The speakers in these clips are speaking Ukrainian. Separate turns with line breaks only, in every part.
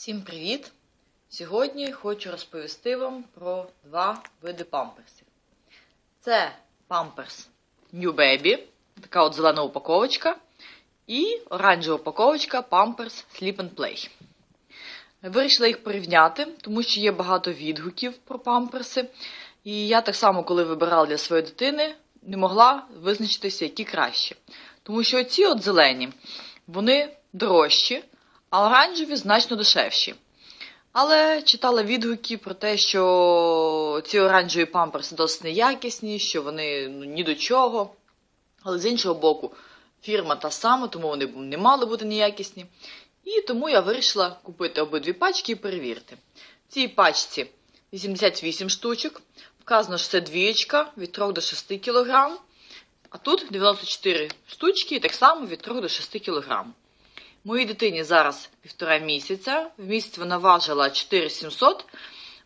Всім привіт! Сьогодні хочу розповісти вам про два види памперсів. Це памперс New Baby, така от зелена упаковочка, і оранжева упаковочка Pampers Sleep and Play. Вирішила їх порівняти, тому що є багато відгуків про памперси. І я так само, коли вибирала для своєї дитини, не могла визначитися, які краще. Тому що оці от зелені, вони дорожчі, а оранжеві значно дешевші. Але читала відгуки про те, що ці оранжеві памперси досить неякісні, що вони ну, ні до чого. Але з іншого боку, фірма та сама, тому вони не мали бути неякісні. І тому я вирішила купити обидві пачки і перевірити. В цій пачці 88 штучок, вказано, що це двієчка від 3 до 6 кг, а тут 94 штучки, і так само від 3 до 6 кг. Моїй дитині зараз півтора місяця. В місяць вона важила 4700.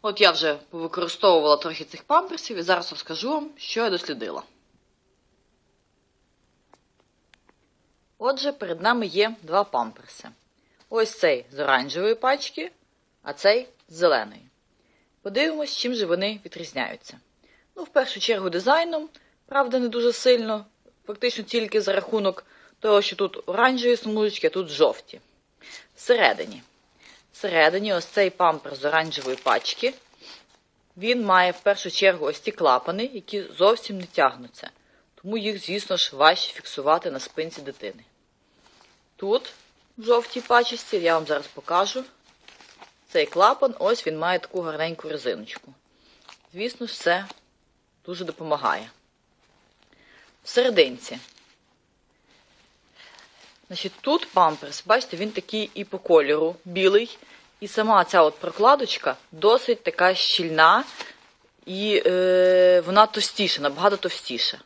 От я вже повикористовувала трохи цих памперсів і зараз розкажу вам, що я дослідила. Отже, перед нами є два памперси. Ось цей з оранжевої пачки, а цей з зеленої. Подивимось, чим же вони відрізняються. Ну, в першу чергу, дизайном, правда, не дуже сильно, фактично тільки за рахунок того, що тут оранжеві смужечки, а тут жовті. Всередині. Всередині ось цей пампер з оранжевої пачки. Він має в першу чергу ось ці клапани, які зовсім не тягнуться. Тому їх, звісно ж, важче фіксувати на спинці дитини. Тут, в жовтій пачці, я вам зараз покажу. Цей клапан, ось він має таку гарненьку резиночку. Звісно ж, це дуже допомагає. Всерединці. Значить, тут памперс, бачите, він такий і по кольору білий. І сама ця от прокладочка досить така щільна, і е, вона товстіша, набагато товстіша.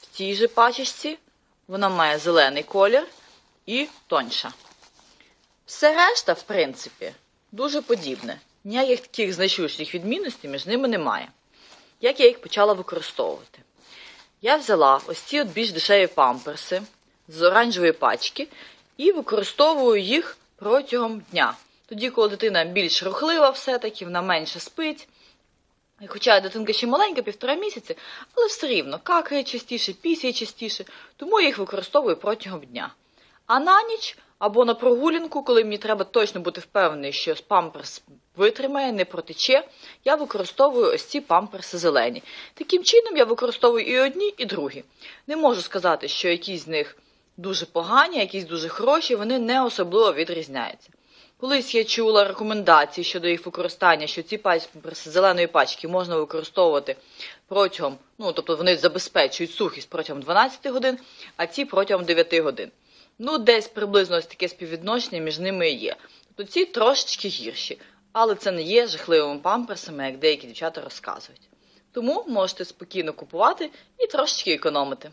В цій же пачечці вона має зелений колір і тоньша. Все решта, в принципі, дуже подібне. Ніяких таких значущих відмінностей між ними немає. Як я їх почала використовувати? Я взяла ось ці от більш дешеві памперси з оранжевої пачки і використовую їх протягом дня. Тоді, коли дитина більш рухлива, все-таки, вона менше спить. Хоча дитинка ще маленька, півтора місяці, але все рівно какає частіше, пісяє частіше, тому я їх використовую протягом дня. А на ніч або на прогулянку, коли мені треба точно бути впевнений, що памперс витримає, не протече, я використовую ось ці памперси зелені. Таким чином я використовую і одні, і другі. Не можу сказати, що якісь з них дуже погані, якісь дуже хороші, вони не особливо відрізняються. Колись я чула рекомендації щодо їх використання, що ці памперси зеленої пачки можна використовувати протягом, ну тобто вони забезпечують сухість протягом 12 годин, а ці протягом 9 годин. Ну, десь приблизно ось таке співвідношення між ними і є. Тобто ці трошечки гірші, але це не є жахливими памперсами, як деякі дівчата розказують. Тому можете спокійно купувати і трошечки економити.